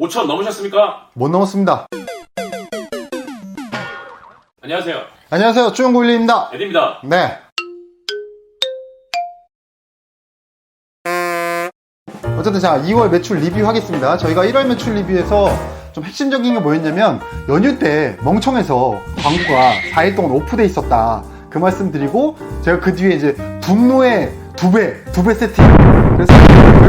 5천 넘으셨습니까? 못 넘었습니다. 안녕하세요. 안녕하세요. 추영구일리입니다. 에디입니다. 네. 어쨌든 자, 2월 매출 리뷰하겠습니다. 저희가 1월 매출 리뷰에서 좀 핵심적인 게 뭐였냐면 연휴 때 멍청해서 광고가 4일 동안 오프돼 있었다. 그 말씀 드리고 제가 그 뒤에 이제 분노의 두 배, 두 배 세팅. 그래서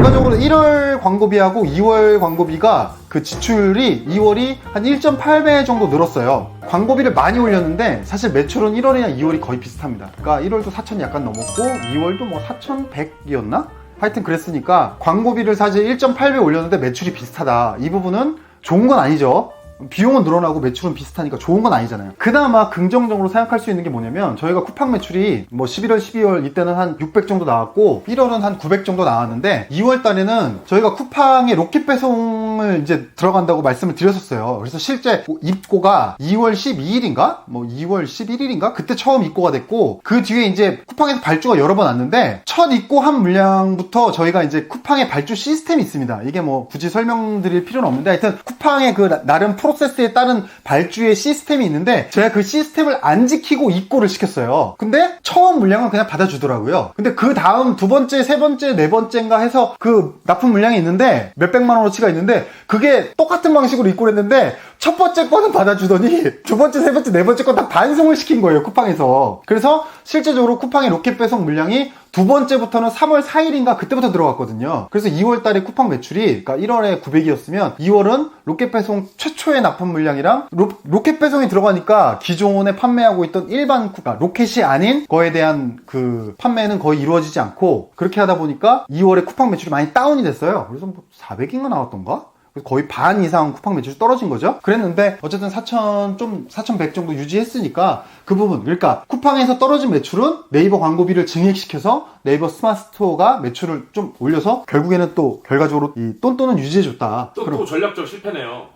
결과적으로 1월 광고비하고 2월 광고비가 그 지출이 2월이 한 1.8배 정도 늘었어요. 광고비를 많이 올렸는데 사실 매출은 1월이나 2월이 거의 비슷합니다. 그러니까 1월도 4천이 약간 넘었고 2월도 뭐 4,100이었나? 하여튼 그랬으니까 광고비를 사실 1.8배 올렸는데 매출이 비슷하다. 이 부분은 좋은 건 아니죠. 비용은 늘어나고 매출은 비슷하니까 좋은 건 아니잖아요. 그나마 긍정적으로 생각할 수 있는 게 뭐냐면 저희가 쿠팡 매출이 뭐 11월, 12월 이때는 한 600 정도 나왔고 1월은 한 900 정도 나왔는데 2월 달에는 저희가 쿠팡의 로켓 배송 을 이제 들어간다고 말씀을 드렸었어요. 그래서 실제 입고가 2월 12일인가? 뭐 2월 11일인가? 그때 처음 입고가 됐고 그 뒤에 이제 쿠팡에서 발주가 여러 번 왔는데 첫 입고한 물량부터 저희가 이제 쿠팡의 발주 시스템이 있습니다. 이게 뭐 굳이 설명드릴 필요는 없는데 하여튼 쿠팡의 그 나- 나름 프로세스에 따른 발주의 시스템이 있는데 제가 그 시스템을 안 지키고 입고를 시켰어요. 근데 처음 물량은 그냥 받아주더라고요. 근데 그 다음 두 번째, 세 번째, 네 번째인가 해서 그 납품 물량이 있는데 몇백만 원어치가 있는데 그게 똑같은 방식으로 입고를 했는데 첫 번째 거는 받아주더니 두 번째, 세 번째, 네 번째 건 다 반송을 시킨 거예요. 쿠팡에서. 그래서 실제적으로 쿠팡의 로켓 배송 물량이 두 번째부터는 3월 4일인가 그때부터 들어갔거든요. 그래서 2월 달에 쿠팡 매출이 그러니까 1월에 900이었으면 2월은 로켓 배송 최초의 납품 물량이랑 로, 켓 배송이 들어가니까 기존에 판매하고 있던 일반 쿠- 그러니까 로켓이 아닌 거에 대한 그 판매는 거의 이루어지지 않고 그렇게 하다 보니까 2월에 쿠팡 매출이 많이 다운이 됐어요. 그래서 뭐 400인가 나왔던가? 거의 반 이상 쿠팡 매출이 떨어진 거죠. 그랬는데 어쨌든 4천 좀 4,100 정도 유지했으니까 그 부분 그러니까 쿠팡에서 떨어진 매출은 네이버 광고비를 증액시켜서 네이버 스마트 스토어가 매출을 좀 올려서 결국에는 또 결과적으로 이 똔똔은 유지해줬다. 또, 그럼 또 전략적 실패네요.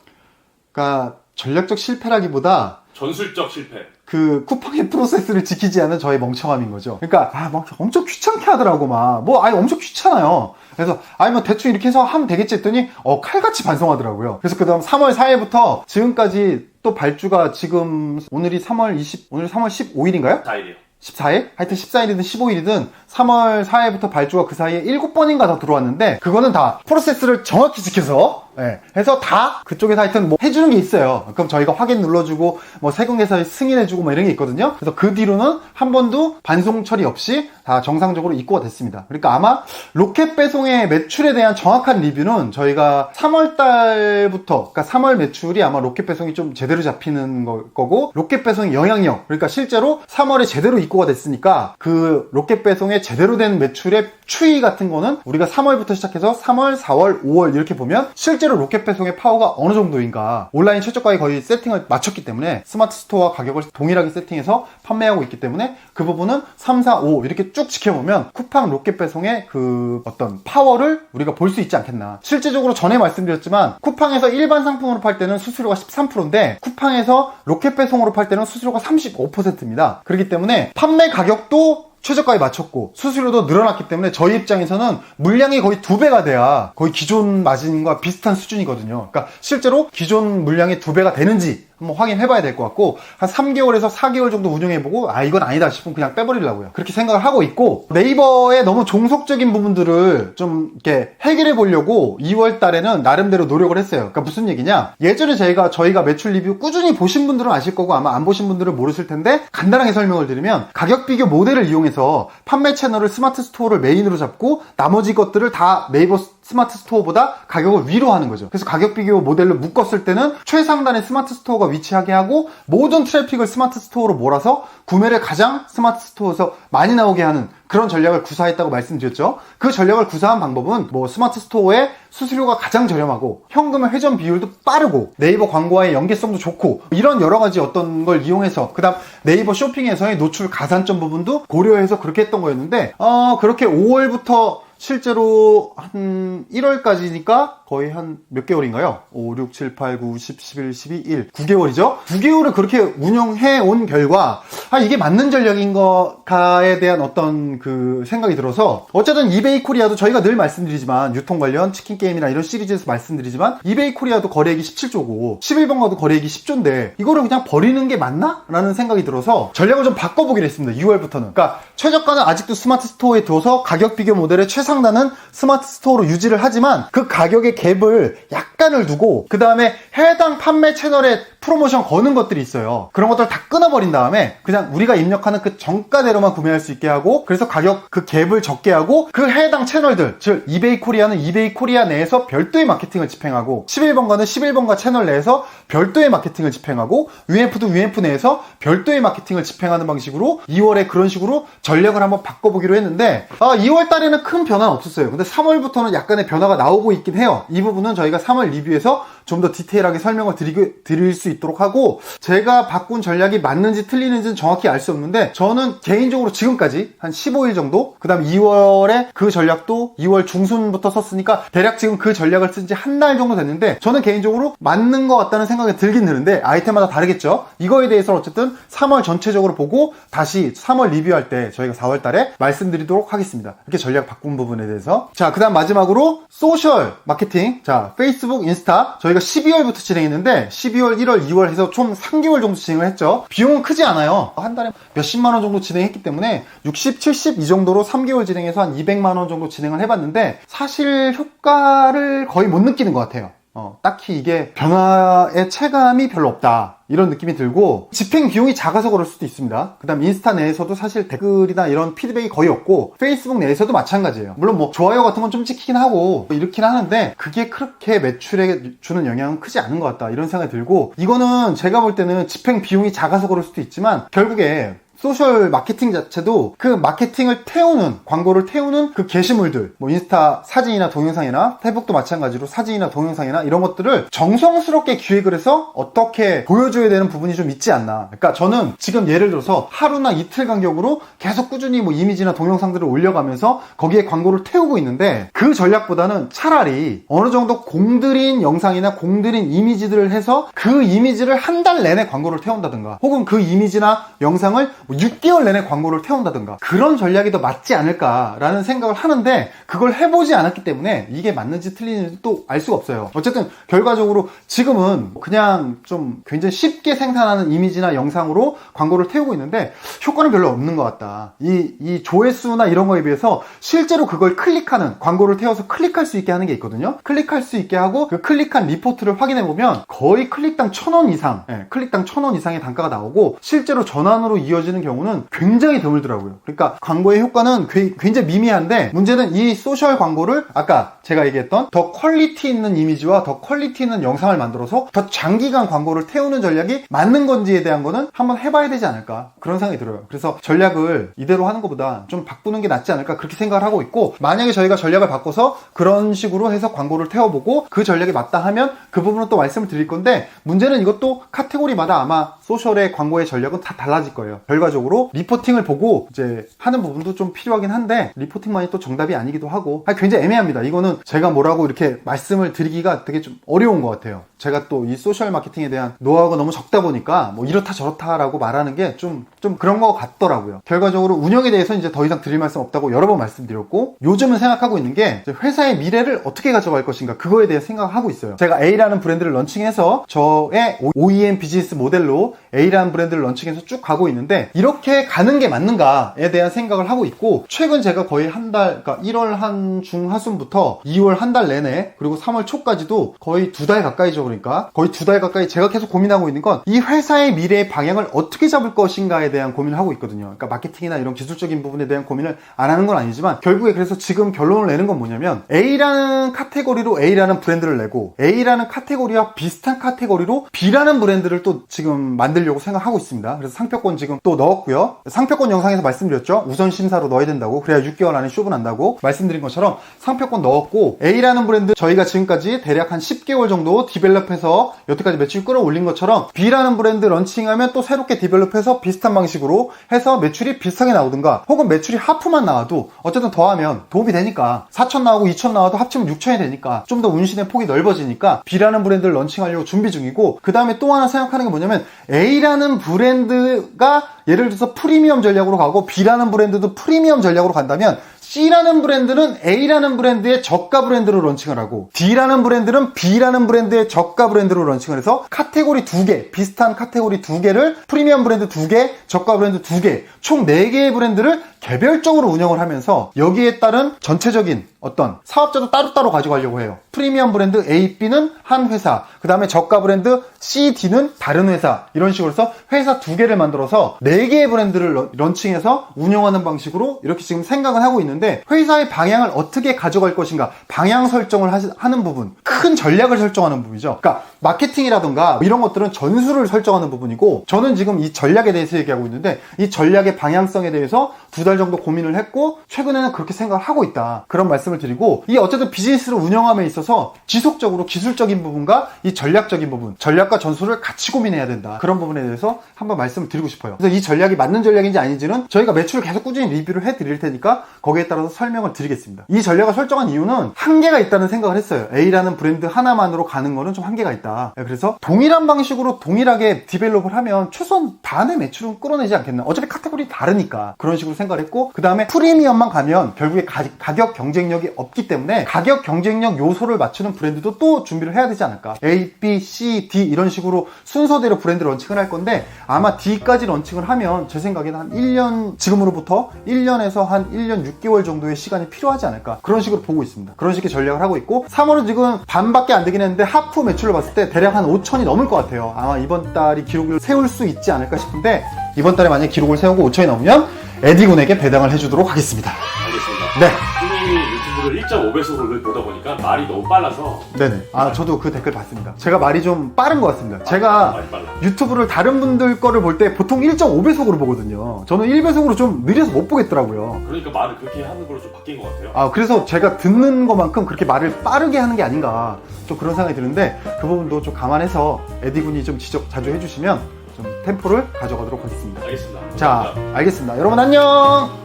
그러니까 전략적 실패라기보다 전술적 실패. 그 쿠팡의 프로세스를 지키지 않은 저의 멍청함인 거죠. 그러니까 아, 막 엄청 귀찮게 하더라고 막. 뭐 아니 엄청 귀찮아요. 그래서 아니 뭐 대충 이렇게 해서 하면 되겠지 했더니 어 칼같이 반성하더라고요. 그래서 그다음 3월 4일부터 지금까지 또 발주가 지금 오늘이 3월 20 오늘 3월 15일인가요? 4일이요. 14일? 하여튼 14일이든 15일이든 3월 4일부터 발주가 그 사이에 7번인가 더 들어왔는데 그거는 다 프로세스를 정확히 지켜서 예, 해서 다 그쪽에서 하여튼 뭐 해주는 게 있어요. 그럼 저희가 확인 눌러주고 뭐 세금계사에 승인해주고 뭐 이런 게 있거든요. 그래서 그 뒤로는 한 번도 반송 처리 없이 다 정상적으로 입고가 됐습니다. 그러니까 아마 로켓 배송의 매출에 대한 정확한 리뷰는 저희가 3월 달부터 그러니까 3월 매출이 아마 로켓 배송이 좀 제대로 잡히는 거- 거고 로켓 배송의 영향력 그러니까 실제로 3월에 제대로 입고가 됐으니까 그 로켓 배송의 제대로 된 매출의 추이 같은 거는 우리가 3월부터 시작해서 3월, 4월, 5월 이렇게 보면 실제 로 로켓 배송의 파워가 어느 정도인가. 온라인 최저가에 거의 세팅을 맞췄기 때문에 스마트 스토어와 가격을 동일하게 세팅해서 판매하고 있기 때문에 그 부분은 3, 4, 5 이렇게 쭉 지켜보면 쿠팡 로켓 배송의 그 어떤 파워를 우리가 볼 수 있지 않겠나. 실제적으로 전에 말씀드렸지만 쿠팡에서 일반 상품으로 팔 때는 수수료가 13%인데 쿠팡에서 로켓 배송으로 팔 때는 수수료가 35%입니다. 그렇기 때문에 판매 가격도 최저가에 맞췄고 수수료도 늘어났기 때문에 저희 입장에서는 물량이 거의 두 배가 돼야 거의 기존 마진과 비슷한 수준이거든요. 그러니까 실제로 기존 물량이 두 배가 되는지 한번 확인해 봐야 될 것 같고 한 3개월에서 4개월 정도 운영해 보고 아 이건 아니다 싶으면 그냥 빼버리려고요. 그렇게 생각을 하고 있고 네이버의 너무 종속적인 부분들을 좀 이렇게 해결해 보려고 2월 달에는 나름대로 노력을 했어요. 그러니까 무슨 얘기냐? 예전에 저희가 저희가 매출 리뷰 꾸준히 보신 분들은 아실 거고 아마 안 보신 분들은 모르실 텐데 간단하게 설명을 드리면 가격 비교 모델을 이용해서 판매 채널을 스마트 스토어를 메인으로 잡고 나머지 것들을 다 네이버 스마트 스토어보다 가격을 위로 하는 거죠. 그래서 가격 비교 모델로 묶었을 때는 최상단에 스마트 스토어가 위치하게 하고 모든 트래픽을 스마트 스토어로 몰아서 구매를 가장 스마트 스토어에서 많이 나오게 하는 그런 전략을 구사했다고 말씀드렸죠. 그 전략을 구사한 방법은 뭐 스마트 스토어의 수수료가 가장 저렴하고 현금의 회전 비율도 빠르고 네이버 광고와의 연계성도 좋고 이런 여러 가지 어떤 걸 이용해서 그다음 네이버 쇼핑에서의 노출 가산점 부분도 고려해서 그렇게 했던 거였는데 어 그렇게 5월부터 실제로 한 1월까지니까 거의 한 몇 개월인가요? 5, 6, 7, 8, 9, 10, 11, 12, 1. 9개월이죠? 9개월을 그렇게 운영해 온 결과, 아, 이게 맞는 전략인 거가에 대한 어떤 그 생각이 들어서, 어쨌든 이베이 코리아도 저희가 늘 말씀드리지만, 유통 관련 치킨 게임이나 이런 시리즈에서 말씀드리지만, 이베이 코리아도 거래액이 17조고, 11번가도 거래액이 10조인데, 이거를 그냥 버리는 게 맞나? 라는 생각이 들어서, 전략을 좀 바꿔보기로 했습니다. 6월부터는. 그러니까, 최저가는 아직도 스마트 스토어에 둬서 가격 비교 모델의 최 상단은 스마트 스토어로 유지를 하지만, 그 가격의 갭을 약간을 두고, 그 다음에 해당 판매 채널에 프로모션 거는 것들이 있어요. 그런 것들 다 끊어버린 다음에 그냥 우리가 입력하는 그 정가대로만 구매할 수 있게 하고 그래서 가격 그 갭을 적게 하고 그 해당 채널들 즉 이베이 코리아는 이베이 코리아 내에서 별도의 마케팅을 집행하고 11번가는 11번가 채널 내에서 별도의 마케팅을 집행하고 UF도 UF 내에서 별도의 마케팅을 집행하는 방식으로 2월에 그런 식으로 전략을 한번 바꿔보기로 했는데 아 2월 달에는 큰 변화는 없었어요. 근데 3월부터는 약간의 변화가 나오고 있긴 해요. 이 부분은 저희가 3월 리뷰에서 좀 더 디테일하게 설명을 드리, 드릴 수 있도록 하고 제가 바꾼 전략이 맞는지 틀리는지는 정확히 알 수 없는데 저는 개인적으로 지금까지 한 15일 정도 그 다음 2월에 그 전략도 2월 중순부터 썼으니까 대략 지금 그 전략을 쓴 지 한 달 정도 됐는데 저는 개인적으로 맞는 것 같다는 생각이 들긴 드는데 아이템마다 다르겠죠 이거에 대해서는 어쨌든 3월 전체적으로 보고 다시 3월 리뷰할 때 저희가 4월 달에 말씀드리도록 하겠습니다 이렇게 전략 바꾼 부분 에 대해서. 자 그 다음 마지막으로 소셜 마케팅. 자 페이스북 인스타. 저희가 12월부터 진행했는데 12월 1월 2월 해서 총 3개월 정도 진행을 했죠. 비용은 크지 않아요. 한 달에 몇십만 원 정도 진행했기 때문에 60, 70 이 정도로 3개월 진행해서 한 200만 원 정도 진행을 해봤는데 사실 효과를 거의 못 느끼는 것 같아요 어, 딱히 이게 변화의 체감이 별로 없다. 이런 느낌이 들고 집행 비용이 작아서 그럴 수도 있습니다. 그 다음 인스타 내에서도 사실 댓글이나 이런 피드백이 거의 없고 페이스북 내에서도 마찬가지예요. 물론 뭐 좋아요 같은 건 좀 찍히긴 하고 뭐 이렇긴 하는데 그게 그렇게 매출에 주는 영향은 크지 않은 것 같다. 이런 생각이 들고 이거는 제가 볼 때는 집행 비용이 작아서 그럴 수도 있지만 결국에 소셜 마케팅 자체도 그 마케팅을 태우는 광고를 태우는 그 게시물들 뭐 인스타 사진이나 동영상이나 페북도 마찬가지로 사진이나 동영상이나 이런 것들을 정성스럽게 기획을 해서 어떻게 보여줘야 되는 부분이 좀 있지 않나. 그러니까 저는 지금 예를 들어서 하루나 이틀 간격으로 계속 꾸준히 뭐 이미지나 동영상들을 올려가면서 거기에 광고를 태우고 있는데 그 전략보다는 차라리 어느 정도 공들인 영상이나 공들인 이미지들을 해서 그 이미지를 한 달 내내 광고를 태운다든가 혹은 그 이미지나 영상을 뭐 6개월 내내 광고를 태운다든가 그런 전략이 더 맞지 않을까라는 생각을 하는데 그걸 해보지 않았기 때문에 이게 맞는지 틀리는지 또 알 수가 없어요. 어쨌든 결과적으로 지금은 그냥 좀 굉장히 쉽게 생산하는 이미지나 영상으로 광고를 태우고 있는데 효과는 별로 없는 것 같다. 이, 이 조회수나 이런 거에 비해서 실제로 그걸 클릭하는 광고를 태워서 클릭할 수 있게 하는 게 있거든요. 클릭할 수 있게 하고 그 클릭한 리포트를 확인해 보면 거의 클릭당 천 원 이상, 예, 클릭당 천 원 이상의 단가가 나오고 실제로 전환으로 이어지는 경우는 굉장히 드물더라고요. 그러니까 광고의 효과는 괴- 굉장히 미미한데 문제는 이 소셜 광고를 아까 제가 얘기했던 더 퀄리티 있는 이미지와 더 퀄리티 있는 영상을 만들어서 더 장기간 광고를 태우는 전략이 맞는 건지에 대한 거는 한번 해봐야 되지 않을까 그런 생각이 들어요. 그래서 전략을 이대로 하는 것보다 좀 바꾸는 게 낫지 않을까 그렇게 생각을 하고 있고 만약에 저희가 전략을 바꿔서 그런 식으로 해서 광고를 태워보고 그 전략이 맞다 하면 그 부분은 또 말씀을 드릴 건데 문제는 이것도 카테고리마다 아마 소셜의 광고의 전략은 다 달라질 거예요. 결과적으로 리포팅을 보고 이제 하는 부분도 좀 필요하긴 한데 리포팅만이 또 정답이 아니기도 하고 아, 굉장히 애매합니다. 이거는 제가 뭐라고 이렇게 말씀을 드리기가 되게 좀 어려운 것 같아요. 제가 또 이 소셜 마케팅에 대한 노하우가 너무 적다 보니까 뭐 이렇다 저렇다라고 말하는 게 좀 좀 그런 것 같더라고요. 결과적으로 운영에 대해서 이제 더 이상 드릴 말씀 없다고 여러 번 말씀드렸고 요즘은 생각하고 있는 게 회사의 미래를 어떻게 가져갈 것인가 그거에 대해 생각을 하고 있어요. 제가 A라는 브랜드를 런칭해서 저의 OEM 비즈니스 모델로 A라는 브랜드를 런칭해서 쭉 가고 있는데 이렇게 가는 게 맞는가에 대한 생각을 하고 있고 최근 제가 거의 한 달, 그러니까 1월 한 중하순부터 2월 한 달 내내 그리고 3월 초까지도 거의 두 달 가까이죠 그러니까 거의 두 달 가까이 제가 계속 고민하고 있는 건 이 회사의 미래의 방향을 어떻게 잡을 것인가에 대한 고민을 하고 있거든요. 그러니까 마케팅이나 이런 기술적인 부분에 대한 고민을 안 하는 건 아니지만 결국에 그래서 지금 결론을 내는 건 뭐냐면 A라는 카테고리로 A라는 브랜드를 내고 A라는 카테고리와 비슷한 카테고리로 B라는 브랜드를 또 지금 만들려고 생각하고 있습니다. 그래서 상표권 지금 또 넣었고요. 상표권 영상에서 말씀드렸죠. 우선 심사로 넣어야 된다고 그래야 6개월 안에 쇼분한다고 말씀드린 것처럼 상표권 넣었고 A라는 브랜드 저희가 지금까지 대략 한 10개월 정도 디벨롭 디벨롭해서 여태까지 매출 끌어올린 것처럼 B라는 브랜드 런칭하면 또 새롭게 디벨롭해서 비슷한 방식으로 해서 매출이 비슷하게 나오든가 혹은 매출이 하프만 나와도 어쨌든 더하면 도움이 되니까 4천 나오고 2천 나와도 합치면 6천이 되니까 좀 더 운신의 폭이 넓어지니까 B라는 브랜드를 런칭하려고 준비 중이고 그 다음에 또 하나 생각하는 게 뭐냐면 A라는 브랜드가 예를 들어서 프리미엄 전략으로 가고 B라는 브랜드도 프리미엄 전략으로 간다면 C라는 브랜드는 A라는 브랜드의 저가 브랜드로 런칭을 하고 D라는 브랜드는 B라는 브랜드의 저가 브랜드로 런칭을 해서 카테고리 두 개, 비슷한 카테고리 두 개를 프리미엄 브랜드 두 개, 저가 브랜드 두 개, 총 네 개의 브랜드를 개별적으로 운영을 하면서 여기에 따른 전체적인 어떤 사업자도 따로따로 가져가려고 해요. 프리미엄 브랜드 A, B는 한 회사, 그 다음에 저가 브랜드 C, D는 다른 회사 이런 식으로 해서 회사 두 개를 만들어서 네 개의 브랜드를 런- 런칭해서 운영하는 방식으로 이렇게 지금 생각을 하고 있는데 회사의 방향을 어떻게 가져갈 것인가 방향 설정을 하는 부분 큰 전략을 설정하는 부분이죠. 그러니까 마케팅이라던가 이런 것들은 전술을 설정하는 부분이고 저는 지금 이 전략에 대해서 얘기하고 있는데 이 전략의 방향성에 대해서 두달 정도 고민을 했고 최근에는 그렇게 생각을 하고 있다. 그런 말씀을 드리고 이 어쨌든 비즈니스를 운영함에 있어서 지속적으로 기술적인 부분과 이 전략적인 부분 전략과 전술을 같이 고민해야 된다. 그런 부분에 대해서 한번 말씀을 드리고 싶어요. 그래서 이 전략이 맞는 전략인지 아닌지는 저희가 매출을 계속 꾸준히 리뷰를 해 드릴 테니까 거기에 따라서 설명을 드리겠습니다. 이 전략을 설정한 이유는 한계가 있다는 생각을 했어요. A라는 브랜드 하나만으로 가는 거는 좀 한계가 있다. 네, 그래서 동일한 방식으로 동일하게 디벨롭을 하면 최소한 반의 매출은 끌어내지 않겠나? 어차피 카테고리 다르니까 그런 식으로 생각을 했고 그 다음에 프리미엄만 가면 결국에 가, 가격 경쟁력이 없기 때문에 가격 경쟁력 요소를 맞추는 브랜드도 또 준비를 해야 되지 않을까. A, B, C, D 이런 식으로 순서대로 브랜드 런칭을 할 건데 아마 D까지 런칭을 하면 제 생각에는 한 1년 지금으로부터 1년에서 한 1년 6개월 정도의 시간이 필요하지 않을까. 그런 식으로 보고 있습니다. 그런 식의 전략을 하고 있고 3월은 지금 반밖에 안 되긴 했는데 하프 매출을 봤을 때 대략 한 5천이 넘을 것 같아요. 아마 이번 달이 기록을 세울 수 있지 않을까 싶은데 이번 달에 만약 기록을 세우고 5천이 넘으면 에디군에게 배당을 해주도록 하겠습니다. 알겠습니다. 네. 형님이 유튜브를 1.5배속으로 보다 보니까 말이 너무 빨라서. 네네. 아 저도 그 댓글 봤습니다. 제가 말이 좀 빠른 것 같습니다. 제가 빨라. 유튜브를 다른 분들 거를 볼 때 보통 1.5배속으로 보거든요. 저는 1배속으로 좀 느려서 못 보겠더라고요. 그러니까 말을 그렇게 하는 걸로 좀 바뀐 것 같아요. 아 그래서 제가 듣는 것만큼 그렇게 말을 빠르게 하는 게 아닌가 좀 그런 생각이 드는데 그 부분도 좀 감안해서 에디군이 좀 지적 자주 해주시면 좀 템포를 가져가도록 하겠습니다 알겠습니다. 자 감사합니다. 알겠습니다 여러분 안녕